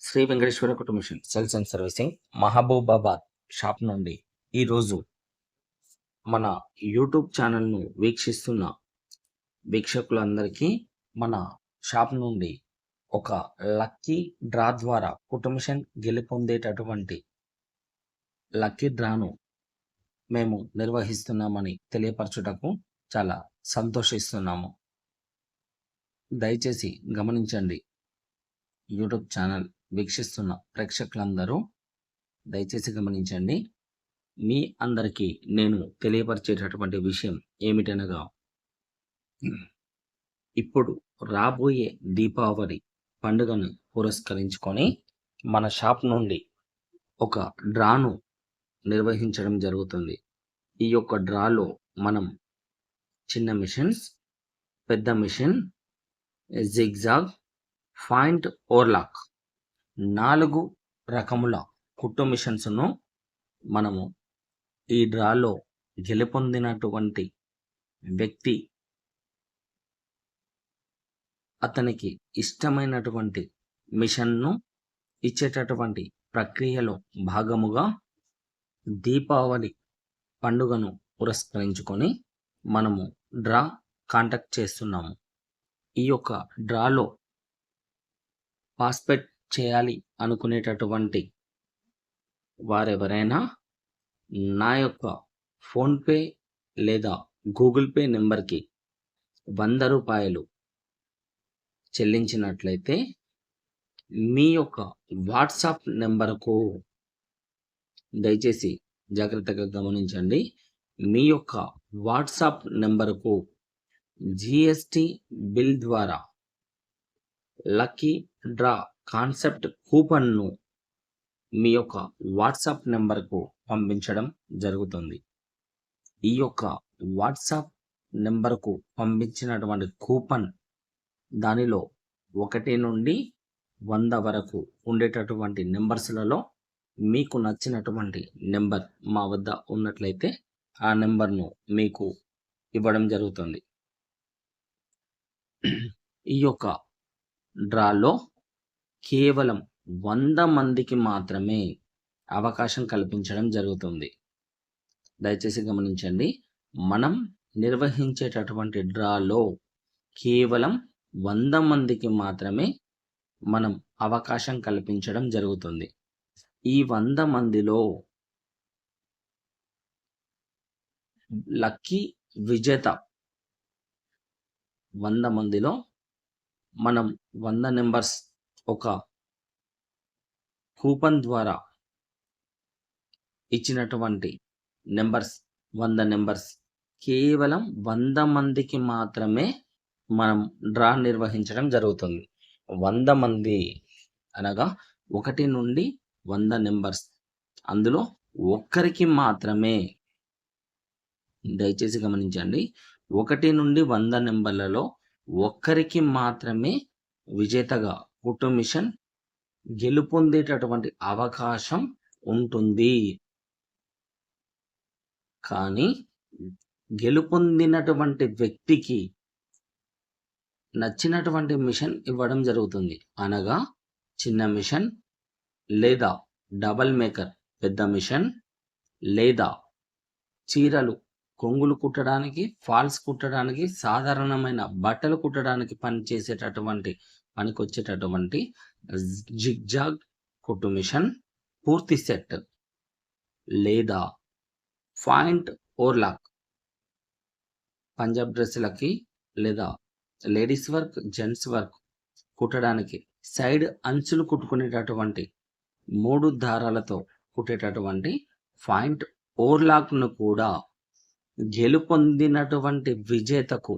శ్రీ వెంకటేశ్వర కుటుంబం sales and servicing Mahabubabad shop నుండి ఈరోజు మన యూట్యూబ్ ఛానల్ను వీక్షిస్తున్న వీక్షకులందరికీ మన షాప్ నుండి ఒక లక్కీ డ్రా ద్వారా కుటుంబం గెలుపొందేటటువంటి లక్కీ డ్రాను మేము నిర్వహిస్తున్నామని తెలియపరచుటకు చాలా సంతోషిస్తున్నాము. దయచేసి గమనించండి యూట్యూబ్ ఛానల్ వీక్షిస్తున్న ప్రేక్షకులందరూ దయచేసి గమనించండి. మీ అందరికీ నేను తెలియపరిచేటటువంటి విషయం ఏమిటనగా ఇప్పుడు రాబోయే దీపావళి పండుగను పురస్కరించుకొని మన షాప్ నుండి ఒక డ్రాను నిర్వహించడం జరుగుతుంది. ఈ యొక్క డ్రాలో మనం చిన్న మిషన్స్ పెద్ద మిషన్ జిగ్జాగ్ ఫాయింట్ ఓర్లాక్ నాలుగు రకముల కుట్టు మిషన్స్ను మనము ఈ డ్రాలో గెలుపొందినటువంటి వ్యక్తి అతనికి ఇష్టమైనటువంటి మిషన్ను ఇచ్చేటటువంటి ప్రక్రియలో భాగముగా దీపావళి పండుగను పురస్కరించుకొని మనము డ్రా కాంటాక్ట్ చేస్తున్నాము. ఈ యొక్క డ్రాలో పాస్పెట్ చేయాలి అనుకునేటటువంటి వారెవరైనా నా యొక్క ఫోన్పే లేదా గూగుల్ పే నెంబర్కి వంద రూపాయలు చెల్లించినట్లయితే మీ యొక్క వాట్సాప్ నెంబర్కు దయచేసి జాగ్రత్తగా గమనించండి. మీ యొక్క వాట్సాప్ నెంబర్కు జిఎస్టి బిల్ ద్వారా లక్కీ డ్రా కాన్సెప్ట్ కూపన్ను మీ యొక్క వాట్సాప్ నెంబర్కు పంపించడం జరుగుతుంది. ఈ యొక్క వాట్సాప్ నెంబర్కు పంపించినటువంటి కూపన్ దానిలో ఒకటి నుండి వంద వరకు ఉండేటటువంటి నెంబర్స్లలో మీకు నచ్చినటువంటి నెంబర్ మా వద్ద ఉన్నట్లయితే ఆ నెంబర్ను మీకు ఇవ్వడం జరుగుతుంది. ఈ యొక్క డ్రాలో కేవలం వంద మందికి మాత్రమే అవకాశం కల్పించడం జరుగుతుంది. దయచేసి గమనించండి. మనం నిర్వహించేటటువంటి డ్రాలో కేవలం వంద మందికి మాత్రమే మనం అవకాశం కల్పించడం జరుగుతుంది. ఈ వంద మందిలో లక్కీ విజేత వంద మందిలో మనం వంద నెంబర్స్ ఒక కూపన్ ద్వారా ఇచ్చినటువంటి నెంబర్స్ వంద నెంబర్స్. కేవలం వంద మందికి మాత్రమే మనం డ్రా నిర్వహించడం జరుగుతుంది. వంద మంది అనగా ఒకటి నుండి వంద నెంబర్స్. అందులో ఒక్కరికి మాత్రమే దయచేసి గమనించండి ఒకటి నుండి వంద నెంబర్లలో ఒక్కరికి మాత్రమే విజేతగా కుటుంబ మిషన్ గెలుపొందేటటువంటి అవకాశం ఉంటుంది. కానీ గెలుపొందినటువంటి వ్యక్తికి నచ్చినటువంటి మిషన్ ఇవ్వడం జరుగుతుంది. అనగా చిన్న మిషన్ లేదా డబల్ మేకర్ పెద్ద మిషన్ లేదా చీరలు కొంగులు కుట్టడానికి ఫాల్స్ కుట్టడానికి సాధారణమైన బట్టలు కుట్టడానికి పనిచేసేటటువంటి పనికొచ్చేటటువంటి జిగ్జాగ్ కుట్టు మిషన్ పూర్తి సెట్ లేదా ఫాయింట్ ఓర్లాక్ పంజాబ్ డ్రెస్సులకి లేదా లేడీస్ వర్క్ జెంట్స్ వర్క్ కుట్టడానికి సైడ్ అంచులు కుట్టుకునేటటువంటి మూడు దారాలతో కుట్టేటటువంటి ఫాయింట్ ఓర్లాక్ను కూడా గెలుపొందినటువంటి విజేతకు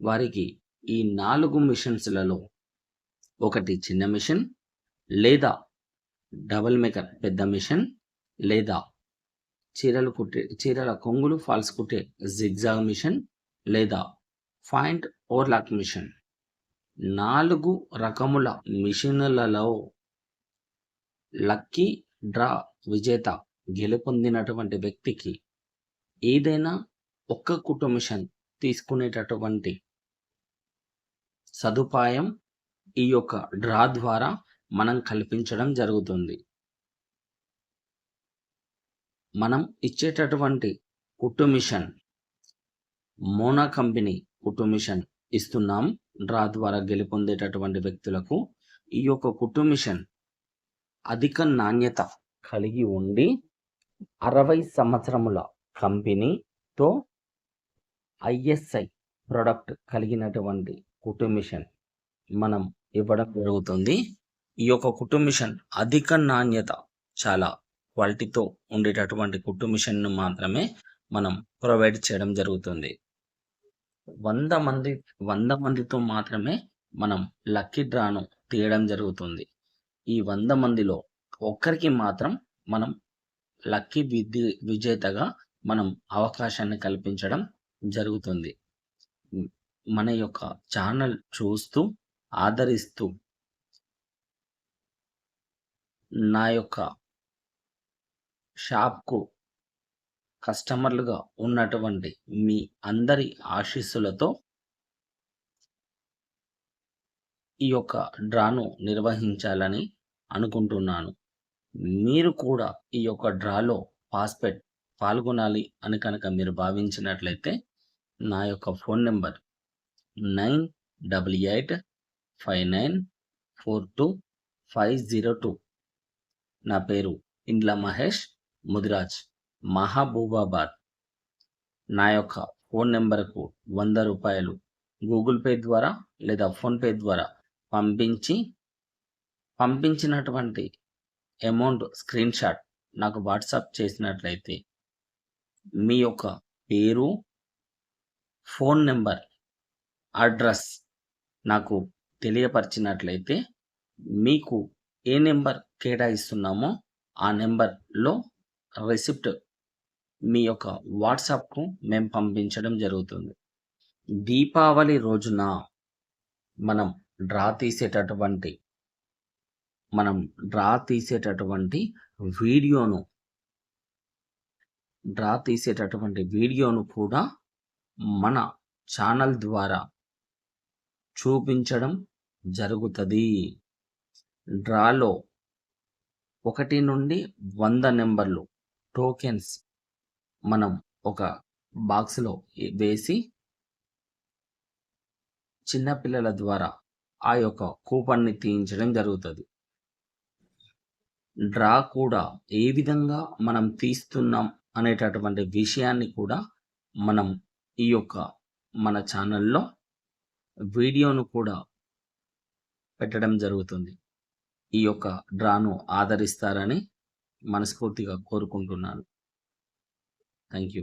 వారికి ఈ నాలుగు మిషన్స్లలో ఒకటి చిన్న మిషన్ లేదా డబల్ మేకర్ పెద్ద మిషన్ లేదా చీరలు కుట్టే చీరల కొంగులు ఫాల్స్ కుట్టే జిగ్జాగ్ మిషన్ లేదా ఫాయింట్ ఓవర్లాక్ మిషన్. నాలుగు రకముల మిషన్లలో లక్కీ డ్రా విజేత గెలుపొందినటువంటి వ్యక్తికి ఏదైనా ఒక్క కుటుంబ మిషన్ తీసుకునేటటువంటి సదుపాయం ఈ యొక్క డ్రా ద్వారా మనం కల్పించడం జరుగుతుంది. మనం ఇచ్చేటటువంటి కుట్టు మిషన్ మోనా కంపెనీ కుట్టు మిషన్ ఇస్తున్నాం. డ్రా ద్వారా గెలుపొందేటటువంటి వ్యక్తులకు ఈ యొక్క కుట్టు మిషన్ అధిక నాణ్యత కలిగి ఉండి అరవై సంవత్సరముల కంపెనీతో ఐఎస్ఐ ప్రొడక్ట్ కలిగినటువంటి కుట్టు మిషన్ మనం ఇవ్వడం జరుగుతుంది. ఈ యొక్క కుటుంబిషన్ మిషన్ అధిక నాణ్యత చాలా క్వాలిటీతో ఉండేటటువంటి కుటుంబిషన్ను మిషన్ను మాత్రమే మనం ప్రొవైడ్ చేయడం జరుగుతుంది. వంద మంది వంద మందితో మాత్రమే మనం లక్కీ డ్రాను తీయడం జరుగుతుంది. ఈ వంద మందిలో ఒక్కరికి మాత్రం మనం లక్కీ విద్య విజేతగా మనం అవకాశాన్ని కల్పించడం జరుగుతుంది. మన యొక్క ఛానల్ చూస్తూ ఆదరిస్తూ నా యొక్క షాప్కు కస్టమర్లుగా ఉన్నటువంటి మీ అందరి ఆశీస్సులతో ఈ యొక్క డ్రాను నిర్వహించాలని అనుకుంటున్నాను. మీరు కూడా ఈ యొక్క డ్రాలో పాస్పెట్ పాల్గొనాలి అని కనుక మీరు భావించినట్లయితే నా యొక్క phone number nine double eight five nine four two five zero two. నా పేరు ఇండ్ల మహేష్ ముదిరాజ్ మహబూబాబాద్ నా యొక్క ఫోన్ నెంబర్కు వంద రూపాయలు గూగుల్ పే ద్వారా లేదా ఫోన్పే ద్వారా పంపించి పంపించినటువంటి అమౌంట్ స్క్రీన్ షాట్ నాకు వాట్సాప్ చేసినట్లయితే మీ యొక్క పేరు ఫోన్ నెంబర్ అడ్రస్ నాకు తెలియపరిచినట్లయితే మీకు ఏ నెంబర్ కేటాయిస్తున్నామో ఆ నెంబర్లో రిసిప్ట్ మీ యొక్క వాట్సాప్కు మేము పంపించడం జరుగుతుంది. దీపావళి రోజున మనం డ్రా తీసేటటువంటి మనం డ్రా తీసేటటువంటి వీడియోను డ్రా తీసేటటువంటి వీడియోను కూడా మన ఛానల్ ద్వారా చూపించడం జరుగుతుంది. డ్రాలో ఒకటి నుండి వంద నెంబర్లు టోకెన్స్ మనం ఒక బాక్స్లో వేసి చిన్నపిల్లల ద్వారా ఆ యొక్క కూపన్ని తీయించడం జరుగుతుంది. డ్రా కూడా ఏ విధంగా మనం తీస్తున్నాం అనేటటువంటి విషయాన్ని కూడా మనం ఈ యొక్క మన ఛానల్లో వీడియోను కూడా పెట్టడం జరుగుతుంది. ఈ యొక్క డ్రాను ఆదరిస్తారని మనస్ఫూర్తిగా కోరుకుంటున్నాను. Thank you